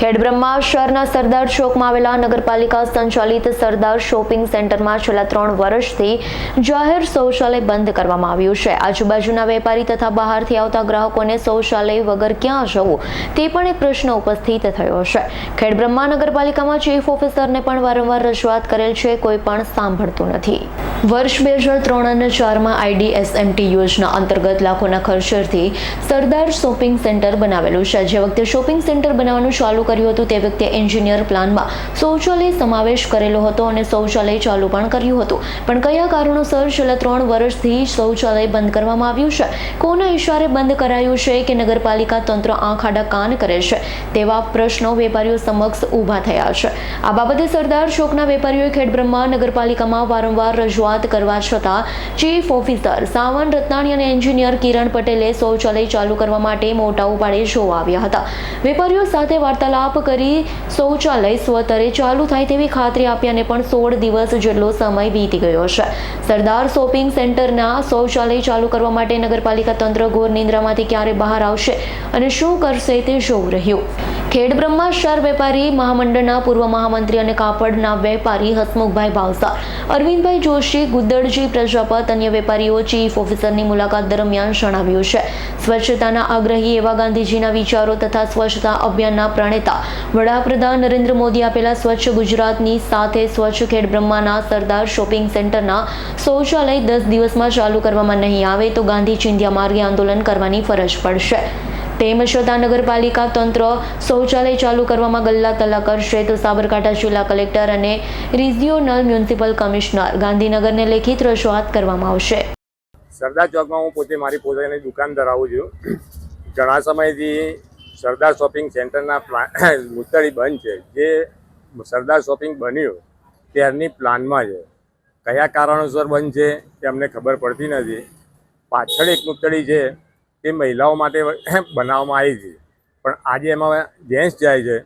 ખેડબ્રહ્મા શહેરના સરદાર ચોકમાં આવેલા નગરપાલિકા સંચાલિત સરદાર શોપિંગ સેન્ટરમાં છેલ્લા ત્રણ વર્ષથી જાહેર શૌચાલય બંધ કરવામાં આવ્યું છે. આજુબાજુના વેપારી તથા બહારથી આવતા ગ્રાહકોને શૌચાલય વગર ક્યાં જવું? તે પણ એક પ્રશ્ન ઉપસ્થિત થયો છે. ખેડબ્રહ્મા નગરપાલિકામાં ચીફ ઓફિસરને પણ વારંવાર રજૂઆત કરેલ છે, કોઈ પણ સાંભળતું નથી. વર્ષ બે હજાર ત્રણ અને ચારમાં આઈડીએસએમટી યોજના અંતર્ગત લાખોના ખર્ચેથી સરદાર શોપિંગ સેન્ટર બનાવેલું છે. જે વખતે શોપિંગ સેન્ટર બનાવવાનું ચાલુ કર્યું હતું તે વખતે એન્જિનિયર પ્લાનમાં શૌચાલય સમાવેશ કરેલો હતો અને શૌચાલય ચાલુ પણ કર્યું હતું. પણ કયા કારણોસર છેલ્લા ત્રણ વર્ષથી શૌચાલય બંધ કરવામાં આવ્યું છે? કોના ઇશારે બંધ કરાયું છે કે નગરપાલિકા તંત્ર આંખ આડા કાન કરે છે? તેવા પ્રશ્નો વેપારીઓ સમક્ષ ઊભા થયા છે. આ બાબતે સરદાર ચોકના વેપારીઓએ ખેડબ્રહ્મા નગરપાલિકામાં વારંવાર રજૂઆત કરવા છતાં ચીફ ઓફિસર સાવન રત્નાણી અને એન્જિનિયર કિરણ પટેલે શૌચાલય ચાલુ કરવા માટે મોટા ઉપાડે જોવા આવ્યા હતા. વેપારીઓ સાથે વાર્તાલાપ કરી શૌચાલય સ્વતરે ચાલુ થાય તેવી ખાતરી આપ્યાને પણ સોળ દિવસ જેટલો સમય વીતી ગયો છે. સરદાર શોપિંગ સેન્ટરના શૌચાલય ચાલુ કરવા માટે નગરપાલિકા તંત્ર ઘોર નિંદ્રામાંથી ક્યારે બહાર આવશે અને શું કરશે તે જોવું રહ્યું. ખેડ શહેર વેપારી, મહામંડળના પૂર્વ મહામંત્રી અને કાપડના વેપારી હસમુખભાઈ ભાવસાર અરવિંદભાઈ જોશી ગુદ્દડજી પ્રજાપત, અન્ય વેપારીઓ, ચીફ ઓફિસરની મુલાકાત દરમિયાન જણાવ્યું છે. સ્વચ્છતાના આગ્રહી એવા ગાંધીજીના વિચારો તથા સ્વચ્છતા અભિયાનના પ્રણેતા વડાપ્રધાન નરેન્દ્ર મોદી આપેલા સ્વચ્છ ગુજરાતની સાથે સ્વચ્છ ખેડ બ્રહ્માના સરદાર શોપિંગ સેન્ટરના શૌચાલય દસ દિવસમાં ચાલુ કરવામાં નહીં આવે તો ગાંધી ચિંધ્યા માર્ગે આંદોલન કરવાની ફરજ પડશે. તેમ છતાં નગરપાલિકા તંત્ર શૌચાલય ચાલુ કરવામાં ગલ્લા તલ્લા કરશે તો સાબરકાંઠા જિલ્લા કલેક્ટર અને રિજિયોનલ મ્યુનિસિપલ કમિશનર ગાંધીનગરને લેખિત રજૂઆત કરવામાં આવશે. સરદાર ચોકમાં હું પોતે મારી પોતાની દુકાન ધરાવું છું. ઘણા સમયથી સરદાર શોપિંગ સેન્ટરના પ્લાન મુતળી બંધ છે. જે સરદાર શોપિંગ બન્યું, ત્યારની પ્લાનમાં છે. કયા કારણોસર બંધ છે તે અમને ખબર પડતી નથી. પાછળ એક મુતળી છે, તે મહિલાઓ માટે બનાવવામાં આવી હતી. પણ આજે એમાં જેન્ટ્સ જાય છે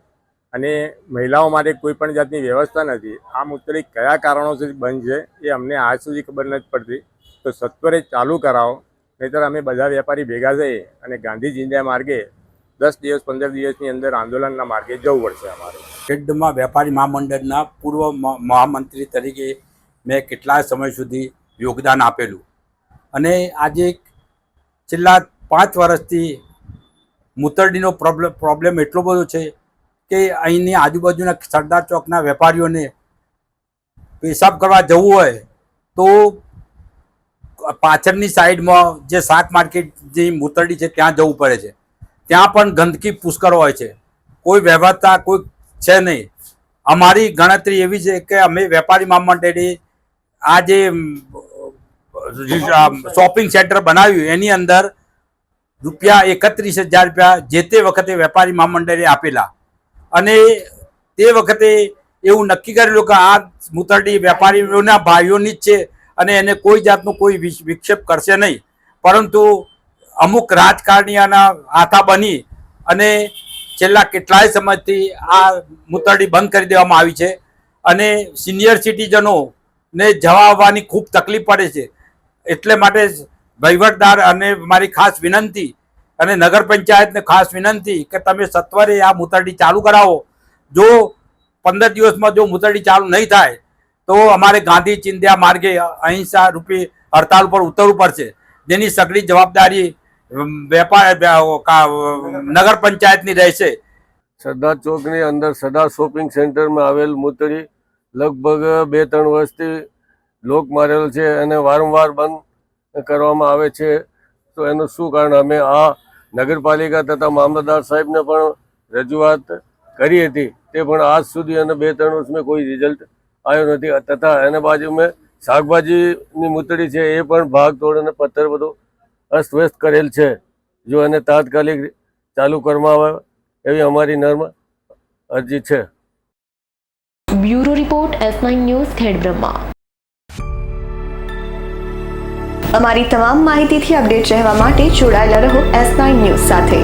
અને મહિલાઓ માટે કોઈ પણ જાતની વ્યવસ્થા નથી. આ મુતળી કયા કારણોસર બંધ છે, એ અમને આજ સુધી ખબર નથી પડતી. તો સત્વરે ચાલુ કરાવો, નહીતર અમે બધા વેપારી ભેગા થઈ અને ગાંધી જિંદા માર્ગે દસ દિવસ, પંદર દિવસની અંદર આંદોલનના માર્ગે જવું પડશે અમારે. ખેડમાં વેપારી મહામંડળના પૂર્વ મહામંત્રી તરીકે મેં કેટલાય સમય સુધી યોગદાન આપેલું. અને આજે છેલ્લા પાંચ વર્ષથી મૂતરડીનો પ્રોબ્લેમ પ્રોબ્લેમ એટલો બધો છે કે અહીંની આજુબાજુના સરદાર ચોકના વેપારીઓને પેશાબ કરવા જવું હોય તો પાછળની સાઈડમાં જે શાક માર્કેટ જે મૂતરડી છે, ત્યાં જવું પડે છે. ત્યાં પણ ગંદકી પુષ્કળ હોય છે. કોઈ વ્યવહારતા કોઈ છે નહીં. અમારી ગણતરી એવી છે કે અમે વેપારી મહામંડળે આ જે શોપિંગ સેન્ટર બનાવ્યું એની અંદર રૂપિયા એકત્રીસ હજાર રૂપિયા જે તે વખતે વેપારી મહામંડળે આપેલા. અને તે વખતે એવું નક્કી કરેલું કે આ મૂતરડી વેપારીઓના ભાઈઓની જ છે અને એને કોઈ જાતનું કોઈ વિક્ષ- વિક્ષેપ કરશે નહીં. પરંતુ અમુક રાજકારણીઓના હાથા બની અને છેલ્લા કેટલાય સમયથી આ મૂતરડી બંધ કરી દેવામાં આવી છે અને સિનિયર સિટીઝનોને જવા આવવાની ખૂબ તકલીફ પડે છે. એટલે માટે વહીવટદાર અને મારી ખાસ વિનંતી અને નગર પંચાયતને ખાસ વિનંતી કે તમે સત્વરે આ મૂતરડી ચાલુ કરાવો. જો પંદર દિવસમાં જો મૂતરડી ચાલુ નહીં થાય, તો અમારે ગાંધી ચિંધ્યા માર્ગે અહિંસા રૂપી હડતાલ ઉપર ઉતરવું પડશે. જેની સગળી જવાબદારી વેપાર નગર પંચાયતની રહેશે સરદાર ચોકની અંદર સરદાર શોપિંગ સેન્ટરમાં આવેલ મૂતળી લગભગ બે ત્રણ વર્ષથી લોક મારેલ છે અને વારંવાર બંધ કરવામાં આવે છે. તો એનું શું કારણ? અમે આ નગરપાલિકા તથા મામલતદાર સાહેબને પણ રજૂઆત કરી હતી. તે પણ આજ સુધી અને બે ત્રણ વર્ષમાં કોઈ રિઝલ્ટ આવ્યો નથી. તથા એને બાજુમાં શાકભાજીની મૂતળી છે એ પણ ભાગ તોડ અને પથ્થર બધું અસ્તવ્યસ્ત કરેલ છે. જો એને તાત્કાલિક ચાલુ કરવામાં આવે એવી અમારી નર્મ અરજી છે. Bureau report S nine news Khedbrahma. અમારી તમામ માહિતીથી અપડેટ રહેવા માટે જોડાયેલા રહો એસ નાઇન ન્યૂઝ સાથે.